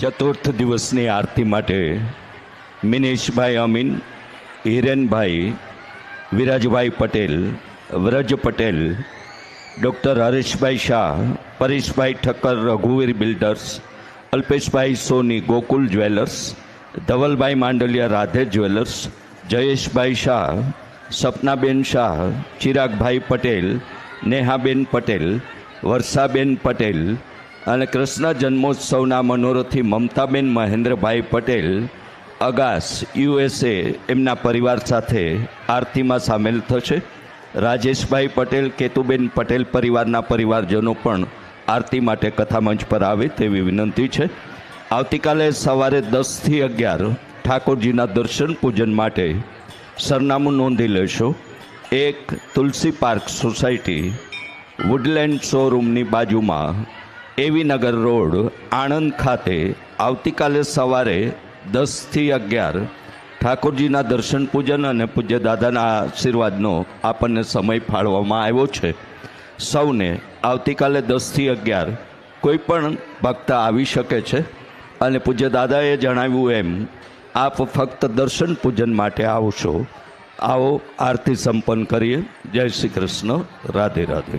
ચતુર્થ દિવસની આરતી માટે મિનેશભાઈ અમીન, હિરેનભાઈ, વિરાજભાઈ પટેલ, વ્રજ પટેલ, ડૉક્ટર હરેશભાઈ શાહ, પરેશભાઈ ઠક્કર રઘુવીર બિલ્ડર્સ, અલ્પેશભાઈ સોની ગોકુલ જ્વેલર્સ, ધવલભાઈ માંડલિયા રાધે જ્વેલર્સ, જયેશભાઈ શાહ, સપનાબેન શાહ, ચિરાગભાઈ પટેલ, નેહાબેન પટેલ, વર્ષાબેન પટેલ અને કૃષ્ણ જન્મોત્સવના મનોરથી મમતાબેન મહેન્દ્રભાઈ પટેલ, અગાસ યુએસએ એમના પરિવાર સાથે આરતીમાં સામેલ થશે. રાજેશભાઈ પટેલ, કેતુબેન પટેલ પરિવારના પરિવારજનો પણ આરતી માટે કથામંચ પર આવે તેવી વિનંતી છે. આવતીકાલે સવારે દસથી અગિયાર ઠાકોરજીના દર્શન પૂજન માટે સરનામું નોંધી લેશો. એક તુલસી પાર્ક સોસાયટી, વુડલેન્ડ શોરૂમની બાજુમાં એવી નગર રોડ, આણંદ ખાતે આવતીકાલે સવારે દસથી અગિયાર ઠાકોરજીના દર્શન પૂજન અને પૂજ્ય દાદાના આશીર્વાદનો આપણને સમય ફાળવવામાં આવ્યો છે. સૌને આવતીકાલે દસથી અગિયાર કોઈ પણ ભક્ત આવી શકે છે અને પૂજ્ય દાદાએ જણાવ્યું એમ, આપ ફક્ત દર્શન પૂજન માટે આવશો. આવો આરતી સંપન્ન કરીએ. જય શ્રી કૃષ્ણ. રાધે રાધે.